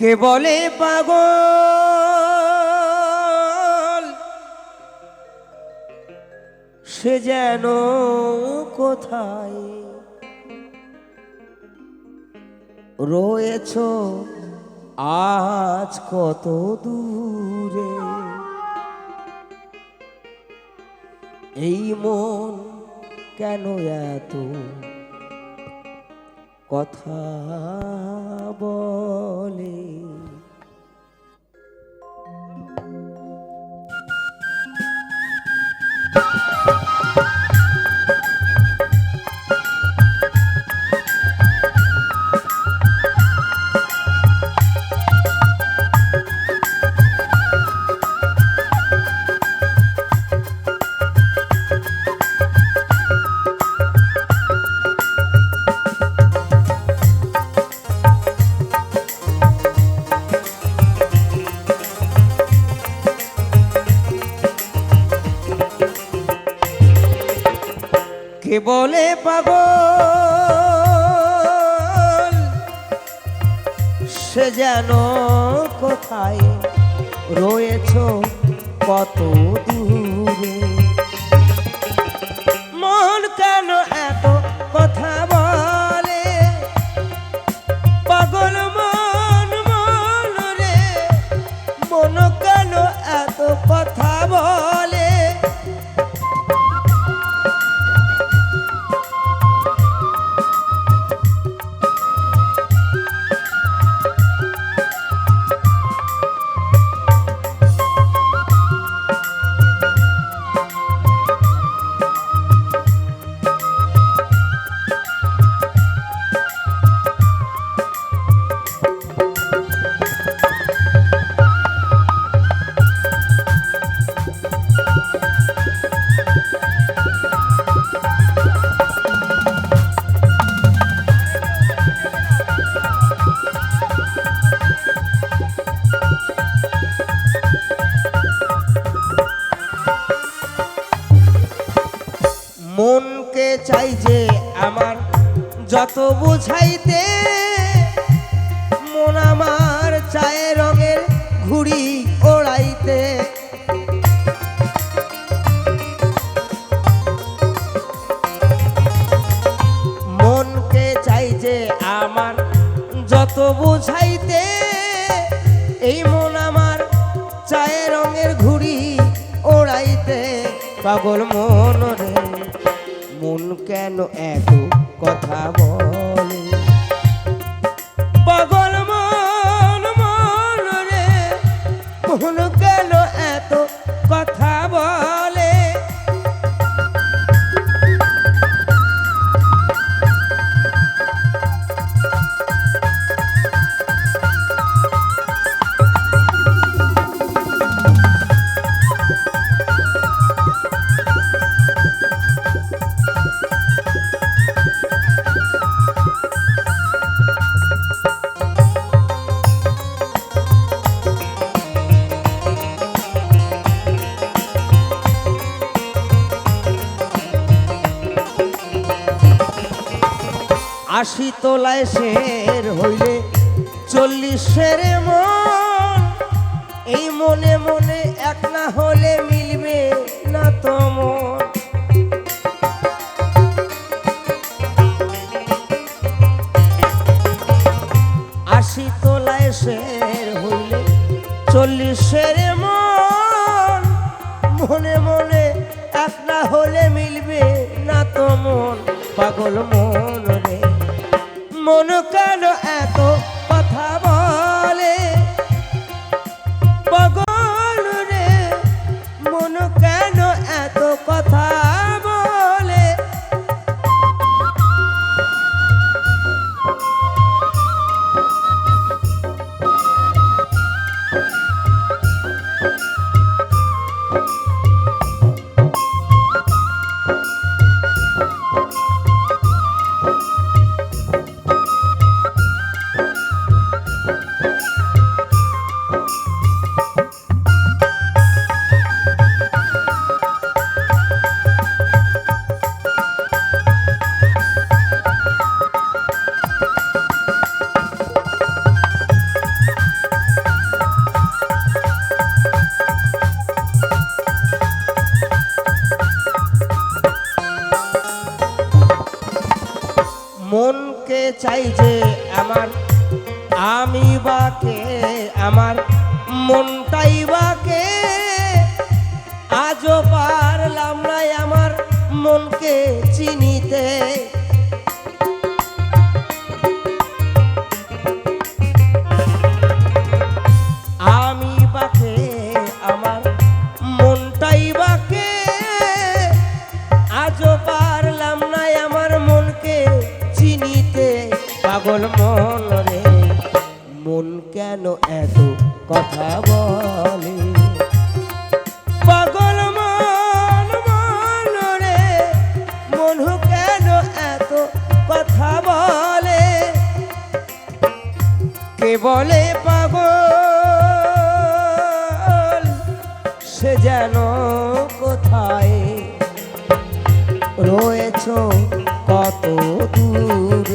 কে বলে পাগল? সে যেন কোথায়? রয়েছ আজ কত দূরে? এই মন কেন এত কথা বলে বলে পাগল সে যেন কোথায় রয়েছ কত দূরে? মন কেন এত যত বুঝাইতে? মন আমার চায় রঙের ঘুড়ি ওড়াইতে। মনকে চাই যে আমার যত বুঝাইতে, এই মন আমার চায় রঙের ঘুড়ি ওড়াইতে। পাগল মন রে, মন কেন এত কথা বলে। পাগল মন মন রে আশি তোলায় শের হইলে চল্লিশের মন। এই মনে মনে এক না হলে মিলবে না তো মন। আশি তোলায় শের হইলে চল্লিশের মন। মনে মনে এক না হলে মিলবে না তো মন। পাগল মন মন কালো এত চাই যে আমার আমি বাকে আমার মনটাই বাকে। আজও পারলাম নাই আমার মনকে চিনিতে। পাগল মন রে মন কেন এত কথা বলে? পাগল মন মন রে মন কেন এত কথা বলে? কে বলে পাগল, সে যেন কোথায়? রয়েছ কত দূর?